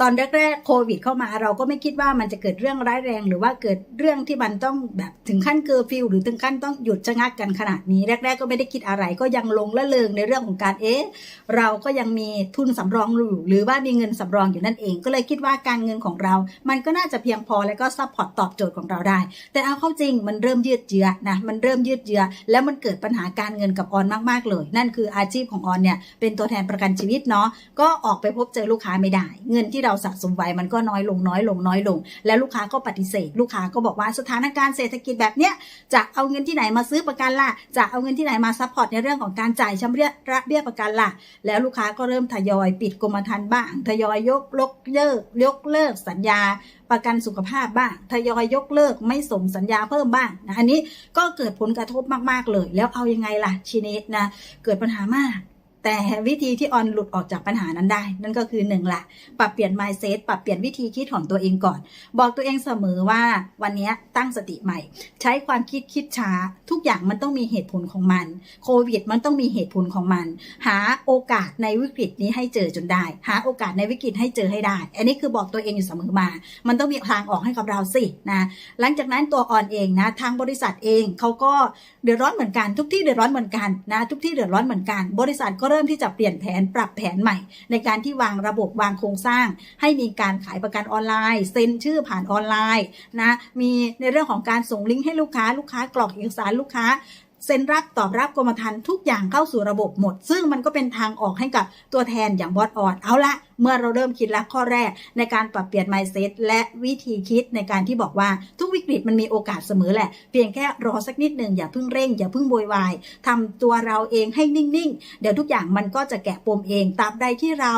ตอนแรกๆโควิดเข้ามาเราก็ไม่คิดว่ามันจะเกิดเรื่องร้ายแรง หรือว่าเกิดเรื่องที่มันต้องแบบถึงขั้นเกอร์ฟิวหรือถึงขั้นต้องหยุดชะงักกันขนาดนี้ แรก ๆ ก็ไม่ได้คิดอะไรก็ยังลงละเลงในเรื่องของการเอ๊ะเราก็ยังมีทุนสำรองอยู่หรือว่ามีเงินสำรองอยู่นั่นเอง ก็เลยคิดว่าการเงินของเรา มันก็น่าจะเพียงพอแล้วก็ซัพพอร์ตตอบโจทย์ของเราได้ แต่เอาเข้าจริงมันเริ่มยืดเยื้อนะมันเริ่มยืดเยื้อแล้วมันเกิดปัญหาการเงินกับออนมากๆเลย นั่นคืออาชีพของออนเนี่ยเป็นตัวแทนประกันชีวิตเนาะก็ออกไปพบเจอลูกค้าไม่ได้ เงินที่เราสะสมไว้มันก็น้อยลงน้อยลงน้อยลง แล้วลูกค้าก็ปฏิเสธ ลูกค้าก็บอกว่าสถานการณ์เศรษฐกิจแบบเนี้ยจะเอาเงินที่ไหนมาซื้อประกันล่ะจะเอาเงินที่ไหนมาซัพพอร์ตในเรื่องของการจ่ายชำระเบี้ยประกันล่ะ แล้วลูกค้าก็เริ่มทยอยปิดกรมธรรม์บ้าง ทยอยยกลกเลิกยกเลิกสัญญาประกันสุขภาพบ้าง ทยอยยกเลิกไม่ส่งสัญญาเพิ่มบ้างนะอันนี้ก็เกิดผลกระทบมาก ๆ เลย แล้วเอายังไงล่ะชีนิดนะ เกิดปัญหามาก แต่วิธีที่ออนหลุดออกจากปัญหานั้นได้ นั่นก็คือหนึ่งละปรับเปลี่ยน mindset ปรับเปลี่ยนวิธีคิดของตัวเองก่อน บอกตัวเองเสมอว่าวันนี้ตั้งสติใหม่ ใช้ความคิดคิดช้า ทุกอย่างมันต้องมีเหตุผลของมัน โควิดมันต้องมีเหตุผลของมัน หาโอกาสในวิกฤตนี้ให้เจอจนได้ หาโอกาสในวิกฤตให้เจอให้ได้ อันนี้คือบอกตัวเองอยู่เสมอมา มันต้องมีทางออกให้กับเราสินะหลังจากนั้นตัวออนเองนะทางบริษัทเองเขาก็เดือดร้อนเหมือนกันทุกที่เดือดร้อนเหมือนกันนะทุกที่เดือดร้อนเหมือนกัน บริษัทก็เริ่มที่จะเปลี่ยนแผนปรับแผนใหม่ ในการที่วางระบบวางโครงสร้าง ให้มีการขายประกันออนไลน์ เซ็นชื่อผ่านออนไลน์นะมีในเรื่องของการส่งลิงก์ให้ลูกค้าลูกค้ากรอกเอกสารลูกค้าเซ็นรับตอบรับกรมธรรม์ทุกอย่างเข้าสู่ระบบหมด ซึ่งมันก็เป็นทางออกให้กับตัวแทนอย่างบอสออดเอาละ เมื่อเราเริ่มคิดแล้วข้อแรกในการปรับเปลี่ยน mindset และวิธีคิดในการที่บอกว่าทุกวิกฤตมันมีโอกาสเสมอแหละ เพียงแค่รอสักนิดหนึ่งอย่าเพิ่งเร่ง อย่าเพิ่งโวยวายทำตัวเราเองให้นิ่งๆ เดี๋ยวทุกอย่างมันก็จะแกะปมเองตาบใดที่เรา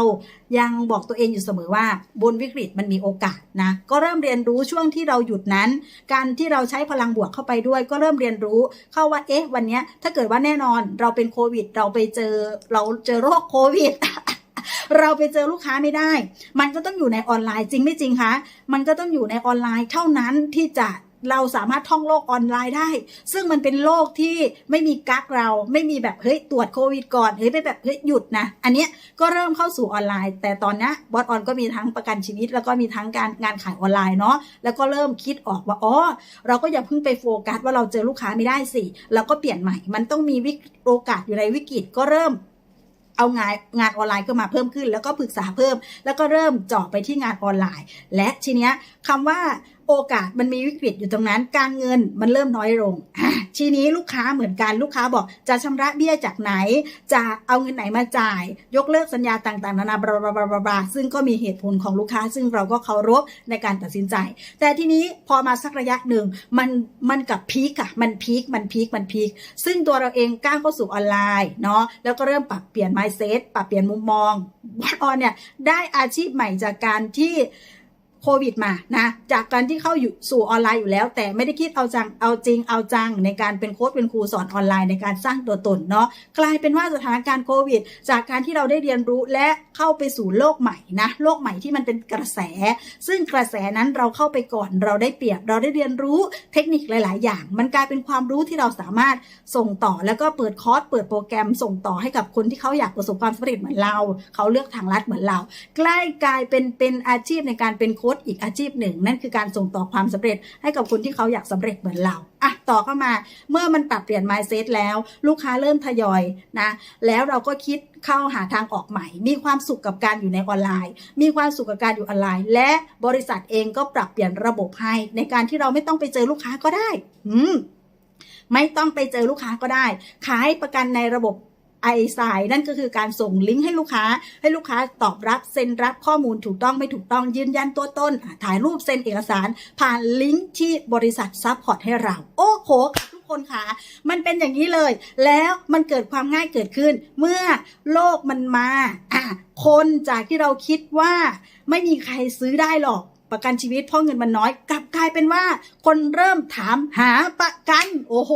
ยังบอกตัวเองอยู่เสมอว่า บนวิกฤตมันมีโอกาสนะก็เริ่มเรียนรู้ช่วงที่เราหยุดนั้น การที่เราใช้พลังบวกเข้าไปด้วย ก็เริ่มเรียนรู้เข้าว่าเอ๊ะวันนี้ถ้าเกิดว่าแน่นอนเราเป็นโควิด เราไปเจอเราเจอโรคโควิด เราไปเจอลูกค้าไม่ได้ มันก็ต้องอยู่ในออนไลน์จริงไม่จริงคะ มันก็ต้องอยู่ในออนไลน์เท่านั้นที่จะเราสามารถท่องโลกออนไลน์ได้ ซึ่งมันเป็นโลกที่ไม่มีกักเรา ไม่มีแบบเฮ้ยตรวจโควิดก่อนเฮ้ยไปแบบเฮ้ยหยุดนะ อันเนี้ยก็เริ่มเข้าสู่ออนไลน์ แต่ตอนนี้บอสออนก็มีทั้งประกันชีวิต แล้วก็มีทั้งการงานขายออนไลน์เนาะ แล้วก็เริ่มคิดออกว่า อ๋อ เราก็อย่าเพิ่งไปโฟกัสว่าเราเจอลูกค้าไม่ได้สิ เราก็เปลี่ยนใหม่ มันต้องมีวิโอกาสอยู่ในวิกฤตก็เริ่ม เอางานงานออนไลน์ก็มาเพิ่มขึ้น แล้วก็ปรึกษาเพิ่ม แล้วก็เริ่มเจาะไปที่งานออนไลน์ และทีเนี้ยคำว่า โอกาสมันมีวิกฤตอยู่ตรงนั้น การเงินมันเริ่มน้อยลง ทีนี้ลูกค้าเหมือนกันลูกค้าบอกจะชำระเบี้ยจากไหน จะเอาเงินไหนมาจ่าย ยกเลิกสัญญาต่างๆ นานาบลาบลาบลาซึ่งก็มีเหตุผลของลูกค้า ซึ่งเราก็เคารพในการตัดสินใจ แต่ทีนี้พอมาสักระยะหนึ่งมันมันกับพีกอะมันพีกมันพีกมันพีกซึ่งตัวเราเองก้าวเข้าสู่ออนไลน์เนาะแล้วก็เริ่มปรับเปลี่ยน mindset ปรับเปลี่ยนมุมมองบอสออนเนี่ยได้อาชีพใหม่จากการที่ โควิดมานะจากการที่เข้าอยู่สู่ออนไลน์อยู่แล้ว แต่ไม่ได้คิดเอาจังเอาจริงเอาจังในการเป็นโค้ชเป็นครูสอนออนไลน์ในการสร้างตัวตนเนาะกลายเป็นว่าสถานการณ์โควิด จากการที่เราได้เรียนรู้และเข้าไปสู่โลกใหม่นะโลกใหม่ที่มันเป็นกระแส ซึ่งกระแสนั้นเราเข้าไปก่อนเราได้เปรียบเราได้เรียนรู้เทคนิคหลาย ๆ อย่าง มันกลายเป็นความรู้ที่เราสามารถส่งต่อแล้วก็เปิดคอร์สเปิดโปรแกรมส่งต่อให้กับคนที่เขาอยากประสบความสำเร็จเหมือนเรา เขาเลือกทางลัดเหมือนเรา ใกล้กลายเป็นเป็นอาชีพในการเป็นโค้ชอีกอาชีพหนึ่ง นั่นคือการส่งต่อความสำเร็จให้กับคนที่เขาอยากสำเร็จเหมือนเราอะต่อเข้ามาเมื่อมันปรับเปลี่ยน mindset แล้ว ลูกค้าเริ่มทยอยนะแล้วเราก็คิดเข้าหาทางออกใหม่ มีความสุขกับการอยู่ในออนไลน์ มีความสุขกับการอยู่ออนไลน์ และบริษัทเองก็ปรับเปลี่ยนระบบให้ ในการที่เราไม่ต้องไปเจอลูกค้าก็ได้ อืมไม่ต้องไปเจอลูกค้าก็ได้ ขายประกันในระบบ ไอสายนั่นก็คือการส่งลิงก์ให้ลูกค้า ให้ลูกค้าตอบรับเซ็นรับข้อมูลถูกต้องไม่ถูกต้องยืนยันตัวตนถ่ายรูปเซ็นเอกสาร ผ่านลิงก์ที่บริษัทซัพพอร์ตให้เรา โอ้โหค่ะทุกคนค่ะ มันเป็นอย่างนี้เลย แล้วมันเกิดความง่ายเกิดขึ้น เมื่อโลกมันมาอะคนจากที่เราคิดว่าไม่มีใครซื้อได้หรอก ประกันชีวิตเพราะเงินมันน้อยกลับกลายเป็นว่า คนเริ่มถามหาประกัน โอ้โห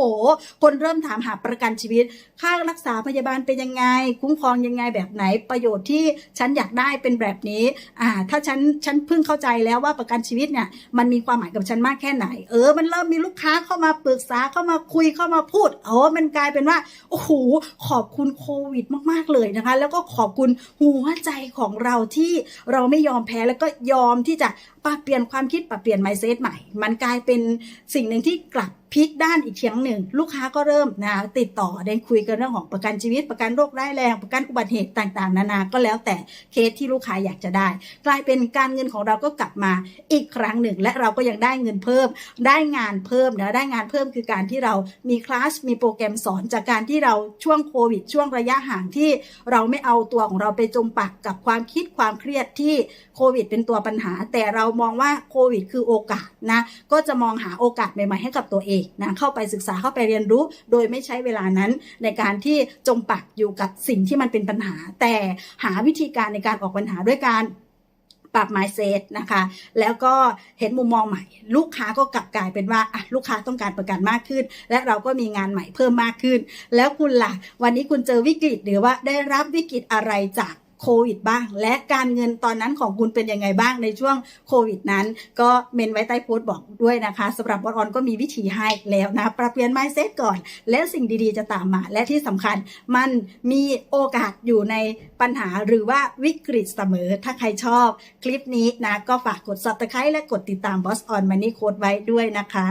คนเริ่มถามหาประกันชีวิต ค่ารักษาพยาบาลเป็นยังไง คุ้มครองยังไงแบบไหนประโยชน์ที่ฉันอยากได้เป็นแบบนี้อ่าถ้าฉันฉันเพิ่งเข้าใจแล้วว่าประกันชีวิตเนี่ยมันมีความหมายกับฉันมากแค่ไหน เออ มันเริ่มมีลูกค้าเข้ามาปรึกษาเข้ามาคุยเข้ามาพูดโอ้มันกลายเป็นว่าโอ้โหขอบคุณโควิดมากๆเลยนะคะ แล้วก็ขอบคุณหัวใจของเราที่เราไม่ยอมแพ้แล้วก็ยอมที่จะปรับเปลี่ยนความคิดปรับเปลี่ยนไมเซตใหม่ มันกลายเป็นสิ่งหนึ่งที่กลับ พลิกด้านอีกเทียงหนึ่ง ลูกค้าก็เริ่มนะติดต่อได้คุยกันเรื่องของประกันชีวิตประกันโรคร้ายแรงประกันอุบัติเหตุต่างๆ นานาก็แล้วแต่เคสที่ลูกค้าอยากจะได้ กลายเป็นการเงินของเราก็กลับมาอีกครั้งหนึ่ง และเราก็ยังได้เงินเพิ่ม ได้งานเพิ่มนะได้งานเพิ่มคือการที่เรามีคลาสมีโปรแกรมสอนจากการที่เราช่วงโควิด ช่วงระยะห่างที่เราไม่เอาตัวของเราไปจมปักกับความคิดความเครียดที่โควิด เป็นตัวปัญหา แต่เรามองว่าโควิด คือโอกาสนะก็จะมองหาโอกาสใหม่ๆให้กับตัวเองนะเข้าไปศึกษาเข้าไปเรียนรู้ โดยไม่ใช้เวลานั้นในการที่จมปักอยู่กับสิ่งที่มันเป็นปัญหา แต่หาวิธีการในการออกปัญหาด้วยการปรับ mindset นะคะ แล้วก็เห็นมุมมองใหม่ ลูกค้าก็กลับกลายเป็นว่าอะลูกค้าต้องการประกันมากขึ้น และเราก็มีงานใหม่เพิ่มมากขึ้น แล้วคุณล่ะ วันนี้คุณเจอวิกฤตหรือว่าได้รับวิกฤตอะไรจาก โควิดบ้าง และการเงินตอนนั้นของคุณเป็นยังไงบ้างในช่วงโควิดนั้น ก็เมนไว้ใต้โพสต์บอกด้วยนะคะสำหรับบอลออนก็มีวิธีให้แล้วนะปรับเปลี่ยน mindset ก่อน แล้วสิ่งดีๆจะตามมา และที่สำคัญมันมีโอกาสอยู่ในปัญหาหรือว่าวิกฤตเสมอ ถ้าใครชอบคลิปนี้นะก็ฝากกด subscribe และกดติดตาม Boss on Money Code ไว้ด้วยนะคะ